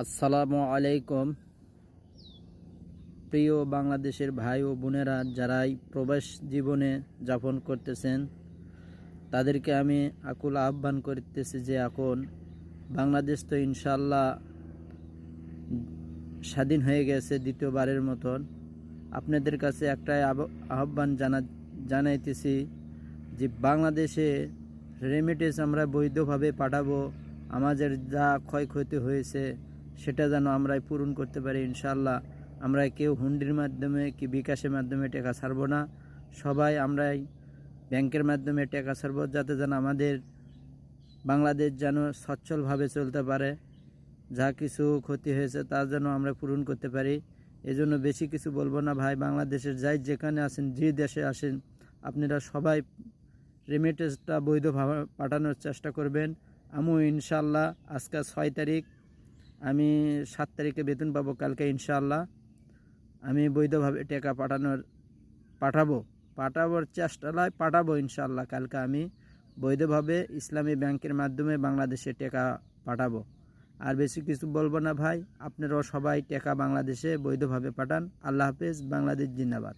আসসালামু আলাইকুম। প্রিয় বাংলাদেশের ভাই ও বোনেরা, যারাই প্রবাস জীবনে যাপন করতেছেন, তাদেরকে আমি আকুল আহ্বান করতেছি যে এখন বাংলাদেশ তো ইনশাল্লাহ স্বাধীন হয়ে গেছে দ্বিতীয়বারের মতন। আপনাদের কাছে একটাই আহ্বান জানা, জানাইতেছি যে বাংলাদেশে রেমিটেন্স আমরা বৈধভাবে পাঠাবো, আমাদের যা ক্ষয়ক্ষতি হয়েছে সেটা যেন আমরা পূরণ করতে পারি ইনশাল্লাহ আমরা কেউ হুন্ডির মাধ্যমে কি বিকাশের মাধ্যমে টাকা ছাড়বো না। সবাই আমরাই ব্যাংকের মাধ্যমে টাকা ছাড়বো যাতে যেন আমাদের বাংলাদেশ যেন সচ্ছলভাবে চলতে পারে। যা কিছু ক্ষতি হয়েছে তা যেন আমরা পূরণ করতে পারি। এজন্য বেশি কিছু বলব না ভাই, বাংলাদেশের যাই যেখানে আসেন যে দেশে আসেন আপনারা সবাই রেমিটেন্সটা বৈধভাবে পাঠানোর চেষ্টা করবেন। আমিও ইনশাল্লাহ আজকে ছয় তারিখ আমি সাত তারিখে বেতন পাবো, কালকে ইনশাল্লাহ আমি বৈধভাবে টাকা পাঠানোর, পাঠাবো। পাঠাবোর চেষ্টালায় পাঠাবো ইনশাল্লাহ কালকে আমি বৈধভাবে ইসলামী ব্যাংকের মাধ্যমে বাংলাদেশে টাকা পাঠাবো। আর বেশি কিছু বলব না ভাই, আপনারাও সবাই টাকা বাংলাদেশে বৈধভাবে পাঠান। আল্লাহ হাফেজ, বাংলাদেশ জিন্দাবাদ।